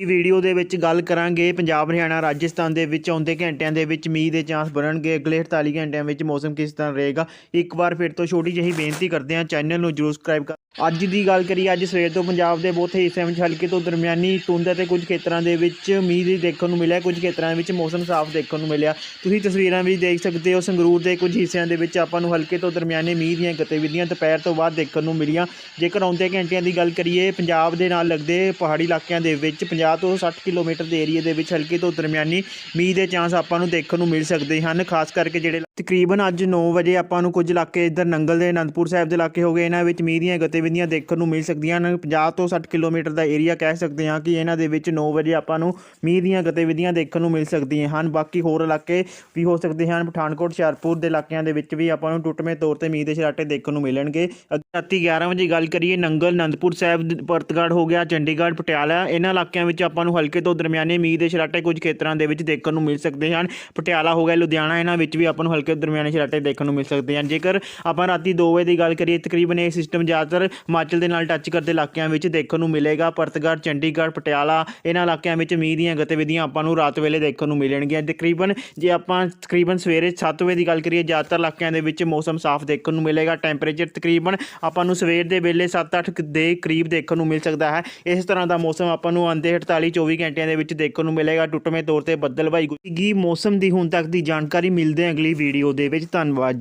ਇਹ ਵੀਡੀਓ ਦੇ ਵਿੱਚ ਗੱਲ ਕਰਾਂਗੇ। ਪੰਜਾਬ, ਹਰਿਆਣਾ, ਰਾਜਸਥਾਨ ਦੇ ਵਿੱਚ ਆਉਂਦੇ ਘੰਟਿਆਂ ਦੇ ਵਿੱਚ ਮੀਂਹ ਦੇ ਚਾਂਸ ਬਣਨਗੇ। ਅਗਲੇ 48 ਘੰਟਿਆਂ ਵਿੱਚ ਮੌਸਮ ਕਿਸ ਤਰ੍ਹਾਂ ਰਹੇਗਾ? ਇੱਕ ਵਾਰ ਫਿਰ ਤੋਂ ਛੋਟੀ ਜਿਹੀ ਬੇਨਤੀ ਕਰਦੇ ਹਾਂ। ਚੈਨਲ ਨੂੰ ਜਰੂਰ ਸਬਸਕ੍ਰਾਈਬ ਅੱਜ ਦੀ ਗੱਲ ਕਰੀਏ, ਅੱਜ ਸਵੇਰ ਤੋਂ ਪੰਜਾਬ ਦੇ ਬਹੁਤ ਹਿੱਸਿਆਂ ਵਿੱਚ ਹਲਕੇ ਤੋਂ ਦਰਮਿਆਨੀ ਧੁੰਦ ਅਤੇ ਕੁਝ ਖੇਤਰਾਂ ਦੇ ਵਿੱਚ ਮੀਂਹ ਦੀ ਦੇਖਣ ਨੂੰ ਮਿਲਿਆ, ਕੁਝ ਖੇਤਰਾਂ ਵਿੱਚ ਮੌਸਮ ਸਾਫ਼ ਦੇਖਣ ਨੂੰ ਮਿਲਿਆ। ਤੁਸੀਂ ਤਸਵੀਰਾਂ ਵਿੱਚ ਦੇਖ ਸਕਦੇ ਹੋ, ਸੰਗਰੂਰ ਦੇ ਕੁਝ ਹਿੱਸਿਆਂ ਦੇ ਵਿੱਚ ਆਪਾਂ ਨੂੰ ਹਲਕੇ ਤੋਂ ਦਰਮਿਆਨੇ ਮੀਂਹ ਦੀਆਂ ਗਤੀਵਿਧੀਆਂ ਦੁਪਹਿਰ ਤੋਂ ਬਾਅਦ ਦੇਖਣ ਨੂੰ ਮਿਲੀਆਂ। ਜੇਕਰ ਆਉਂਦੇ ਘੰਟਿਆਂ ਦੀ ਗੱਲ ਕਰੀਏ, ਪੰਜਾਬ ਦੇ ਨਾਲ ਲੱਗਦੇ ਪਹਾੜੀ ਇਲਾਕਿਆਂ ਦੇ ਵਿੱਚ 50 ਤੋਂ 60 ਕਿਲੋਮੀਟਰ ਦੇ ਏਰੀਏ ਦੇ ਵਿੱਚ ਹਲਕੇ ਤੋਂ ਦਰਮਿਆਨੀ ਮੀਂਹ ਦੇ ਚਾਂਸ ਆਪਾਂ ਨੂੰ ਦੇਖਣ ਨੂੰ ਮਿਲ ਸਕਦੇ ਹਨ। ਖਾਸ ਕਰਕੇ ਜਿਹੜੇ ਤਕਰੀਬਨ ਅੱਜ 9 ਵਜੇ ਆਪਾਂ ਨੂੰ ਕੁਝ ਇਲਾਕੇ ਇੱਧਰ ਨੰਗਲ ਦੇ ਅਨੰਦਪੁਰ ਸਾਹਿਬ ਦੇ ਇਲਾਕੇ ਹੋ ਗਏ, ਇਹਨਾਂ ਵਿੱਚ ਮੀਂਹ ਦੀਆਂ ਗਤੀਵਿਧੀਆਂ ਗਤੀਵਿਧੀਆਂ ਦੇਖਣ ਨੂੰ ਮਿਲ ਸਕਦੀਆਂ ਹਨ। 50 ਤੋਂ 60 ਕਿਲੋਮੀਟਰ ਦਾ ਏਰੀਆ ਕਹਿ ਸਕਦੇ ਹਾਂ ਕਿ ਇਹਨਾਂ ਦੇ ਵਿੱਚ 9 ਵਜੇ ਆਪਾਂ ਨੂੰ ਮੀਂਹ ਦੀਆਂ ਗਤੀਵਿਧੀਆਂ ਦੇਖਣ ਨੂੰ ਮਿਲ ਸਕਦੀਆਂ ਹਨ। ਬਾਕੀ ਹੋਰ ਇਲਾਕੇ ਵੀ ਹੋ ਸਕਦੇ ਹਨ। ਪਠਾਨਕੋਟ, ਹੁਸ਼ਿਆਰਪੁਰ ਦੇ ਇਲਾਕਿਆਂ ਦੇ ਵਿੱਚ ਵੀ ਆਪਾਂ ਨੂੰ ਟੁੱਟਵੇਂ ਤੌਰ ਤੇ ਮੀਂਹ ਦੇ ਛਰਾਟੇ ਦੇਖਣ ਨੂੰ ਮਿਲਣਗੇ। ਅੱਗੇ ਰਾਤੀ 11 ਵਜੇ ਗੱਲ ਕਰੀਏ ਨੰਗਲ, ਅਨੰਦਪੁਰ ਸਾਹਿਬ ਦ- ਪਰਤਗੜ ਹੋ ਗਿਆ, ਚੰਡੀਗੜ੍ਹ, ਪਟਿਆਲਾ। ਇਹਨਾਂ ਇਲਾਕਿਆਂ ਵਿੱਚ ਆਪਾਂ ਨੂੰ ਹਲਕੇ ਤੋਂ ਦਰਮਿਆਨੇ ਮੀਂਹ ਦੇ ਛਰਾਟੇ ਕੁਝ ਖੇਤਰਾਂ ਦੇ ਵਿੱਚ ਦੇਖਣ ਨੂੰ ਮਿਲ ਸਕਦੇ ਹਨ। ਪਟਿਆਲਾ ਹੋ ਗਿਆ, ਲੁਧਿਆਣਾ ਇਹਨਾਂ ਵਿੱਚ ਵੀ ਆਪਾਂ ਨੂੰ ਹਲਕੇ ਦਰਮਿਆਨੇ ਛਰਾਟੇ ਦੇਖਣ ਨੂੰ ਮਿਲ ਸਕਦੇ ਹਨ। ਜੇਕਰ ਆਪਾਂ ਰਾਤੀ 2 ਵਜੇ ਦੀ ਗੱਲ ਕਰੀਏ, ਤਕਰੀਬਨ ਇਹ ਸਿਸਟਮ ਜ਼ਿਆਦਾਤਰ ਹਿਮਾਚਲ ਦੇ ਨਾਲ ਟੱਚ ਕਰਦੇ ਇਲਾਕਿਆਂ ਵਿੱਚ ਦੇਖਣ ਨੂੰ ਮਿਲੇਗਾ। ਪਰਤਗੜ ਚੰਡੀਗੜ੍ਹ, ਪਟਿਆਲਾ, ਇਹਨਾਂ ਇਲਾਕਿਆਂ ਵਿੱਚ ਮੀਂਹ ਦੀਆਂ ਗਤੀਵਿਧੀਆਂ ਆਪਾਂ ਨੂੰ ਰਾਤ ਵੇਲੇ ਦੇਖਣ ਨੂੰ ਮਿਲਣਗੀਆਂ। ਤਕਰੀਬਨ ਜੇ ਆਪਾਂ ਤਕਰੀਬਨ ਸਵੇਰੇ 7 ਵਜੇ ਦੀ ਗੱਲ ਕਰੀਏ, ਜ਼ਿਆਦਾਤਰ ਇਲਾਕਿਆਂ ਦੇ ਵਿੱਚ ਮੌਸਮ ਸਾਫ਼ ਦੇਖਣ ਨੂੰ ਮਿਲੇਗਾ। ਟੈਂਪਰੇਚਰ ਤਕਰੀਬਨ ਆਪਾਂ ਨੂੰ ਸਵੇਰ ਦੇ ਵੇਲੇ 7-8 ਦੇ ਕਰੀਬ ਦੇਖਣ ਨੂੰ ਮਿਲ ਸਕਦਾ ਹੈ। ਇਸ ਤਰ੍ਹਾਂ ਦਾ ਮੌਸਮ ਆਪਾਂ ਨੂੰ ਆਂਦੇ 48 24 ਘੰਟਿਆਂ ਦੇ ਵਿੱਚ ਦੇਖਣ ਨੂੰ ਮਿਲੇਗਾ। ਟੁੱਟਵੇਂ ਤੌਰ ਤੇ ਬੱਦਲਵਾਈ ਹੋਏਗੀ ਮੌਸਮ ਦੀ ਹੁਣ ਤੱਕ ਦੀ ਜਾਣਕਾਰੀ ਮਿਲਦੇ ਹਾਂ ਅਗਲੀ ਵੀਡੀਓ ਦੇ ਵਿੱਚ। ਧੰਨਵਾਦ ਜੀ।